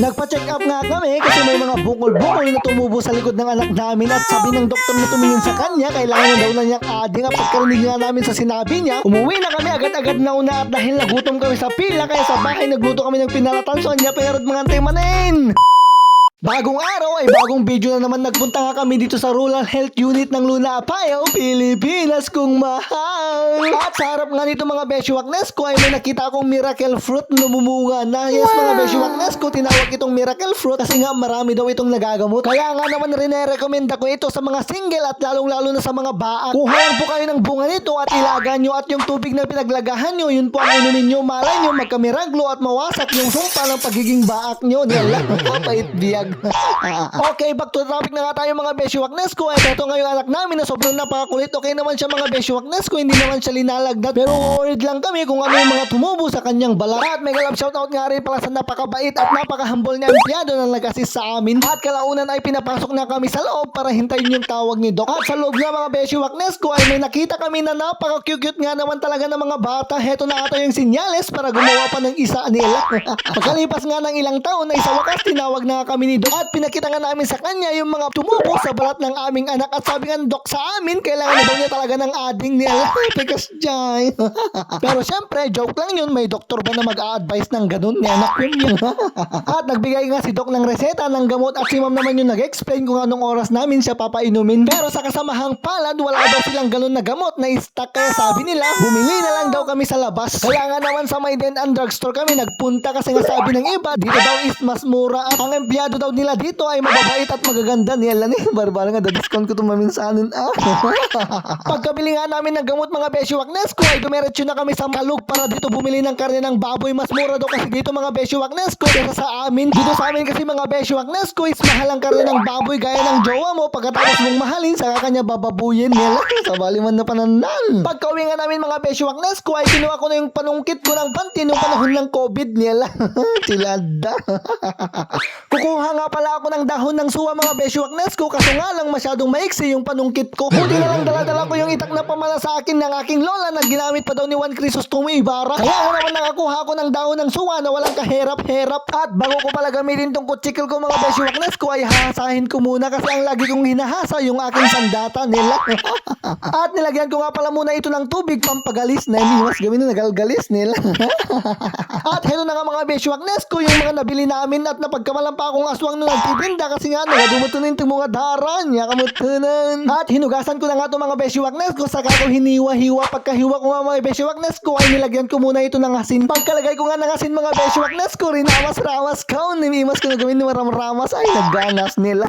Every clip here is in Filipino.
Nagpa-check up nga kami kasi may mga bukol-bukol na tumubo sa likod ng anak namin at sabi ng doktor na tumingin sa kanya, kailangan daw na niyang ading at pagkarinig nga namin sa sinabi niya, umuwi na kami agad-agad na una at dahil nagutom kami sa pila kaya sa bahay nagluto kami ng pinalatan so anya pero mga manin. Bagong araw ay bagong video na naman nagpunta nga kami dito sa Rural Health Unit ng Luna Apayao, Pilipinas kung mahal. At sa harap nga nito mga Beshuwaknes ko ay may nakita akong miracle fruit na lumunga na. Yes mga Beshuwaknes ko, tinawag itong miracle fruit kasi nga marami daw itong nagagamot. Kaya nga naman rin-recommenda ko ito sa mga single at lalong-lalo na sa mga baak. Kuha lang po kayo ng bunga nito at ilagan nyo at yung tubig na pinaglagahan nyo, yun po ang inumin nyo. Malay nyo magkamiraglo at mawasak yung sumpa ng pagiging baak nyo. Nila, pait biyag. okay, back to the topic na nga tayo mga Beshuwaknes ko. At ito nga yung anak namin na sobrang napakakulit. Okay naman siya mga Beshuwaknes ko, hindi naman siya linalagnat. Pero worried lang kami kung ano yung mga tumubo sa kanyang balat. At may galap shoutout nga rin pala sa napakabait at napaka-humble niya empleyado na nag-assist sa amin. At kalaunan ay pinapasok na kami sa loob para hintayin yung tawag ni Doc. At sa loob nga mga Beshuwaknes ko ay may nakita kami na napaka-cute nga naman talaga ng mga bata. Heto na ata yung sinyales para gumawa pa ng isa nila. Pagkalipas nga ng ilang taon ay sa wakas tinawag na kami ni Doc at pinakita nga namin sa kanya yung mga tumubo sa balat ng aming anak at sabi nga ng Doc sa amin kailangan na daw niya talaga ng ading nila. Pikas dyan. Pero syempre, joke lang yun. May doktor ba na mag-a-advise ng ganun? Ni anak yun yun. at nagbigay nga si Doc ng reseta ng gamot at si ma'am naman yung nag-explain kung anong oras namin siya papainumin. Pero sa kasamahang palad, wala daw silang ganun na gamot na stock kaya sabi nila, bumili na lang daw kami sa labas. Kaya nga naman sa may den and drugstore kami nagpunta kasi nga sabi ng iba, dito daw is mas mura at ang empleyado daw nila dito ay mababait at magaganda nila ni barbara nga discount ko tumaminsanin ah. Pagkabili nga namin ng gamot mga Beshuwaknes ko ay dumiretso na kami sa Kalug para dito bumili ng karne ng baboy mas mura daw kasi dito mga Beshuwaknes ko kaysa sa amin. Dito sa amin kasi mga Beshuwaknes ko is mahal ang karne ng baboy gaya ng jowa mo pagkatapos mong mahalin saka kanya bababuyin nila sa baliman na pananan. Pagka-uwi nga namin mga Beshuwaknes ko ay kinuha ko na yung panungkit ko ng panty nung panahon ng COVID nila. Tilada. Kukuha nga pala ako ng dahon ng suwa mga Beshuwaknes ko kaso nga lang masyadong maiksi yung panungkit ko. Buti na lang dala-dala pamana sa akin ng aking lola na ginamit pa daw ni Juan Crisostomo Ibarra. Kaya nga naman nakakuha ko ng dahon ng suwa na walang kahirap-herap. At bago ko pala gamitin tong kutsikil ko mga Beshuwaknes ko ay hahasahin ko muna kasi ang lagi kong hinahasa yung aking sandata nila. At nilagyan ko nga pala muna ito ng tubig pampagalis na iniwas gawin na nagalgalis nila. At heto na nga mga Beshuwaknes ko yung mga nabili namin at napagkamalan pa akong aswang nung nagtitinda kasi nga nagadumutunin itong mga daran niya kamutunan. At hinugasan ko na nga itong mga Beshuwaknes ko saka ko hiniwa-hiwa pagkahiwa ko nga mga Beshuwaknes ko ay nilagyan ko muna ito ng asin. Pagkalagay ko nga ng asin mga Beshuwaknes ko rinamas-ramas ka nimimas ko na gawin ni maram-ramas ay nagganas nila.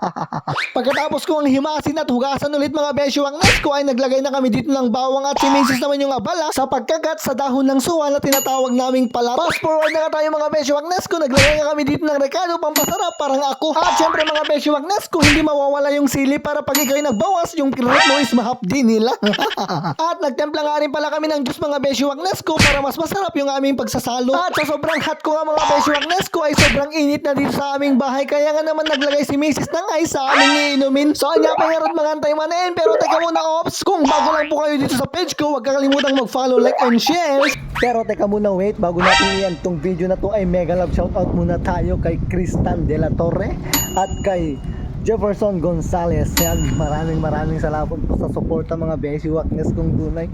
Pagkatapos ko ang himasin at hugasan ulit mga Beshuwaknes ko ay naglagay na kami dito ng bawang at si Mrs. naman yung abala sa pagkagat sa dahon ng suwa na tinatawag naming pala. Fast forward na nga tayo mga Beshuwaknes ko naglagay nga kami dito ng rekado pampasarap parang ako. At syempre mga Beshuwaknes ko hindi mawawala yung sili para pag ikaw'y nagbawas yung pirate mo is mahapdi nila. at nagtempla nga rin pala kami ng juice mga Beshuwaknes ko para mas masarap yung aming pagsasalo. At sa sobrang hot ko nga mga Beshuwaknes ko ay sobrang init na dito sa aming bahay kaya nga naman naglagay si Mrs. ng ice sa aming iinumin. So anya pa nga mga antay pero teka muna ops kung bago lang po kayo dito sa page ko huwag kakalimutang mag-follow, like, and share. Pero teka muna wait bago natin iyan tong video na to ay mega love shoutout muna tayo kay Kristan De La Torre at kay Jefferson Gonzalez. Yan, maraming maraming salamat po sa suporta mga Beshi Waknes kong tunay.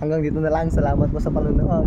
Hanggang dito na lang. Salamat po sa panonood.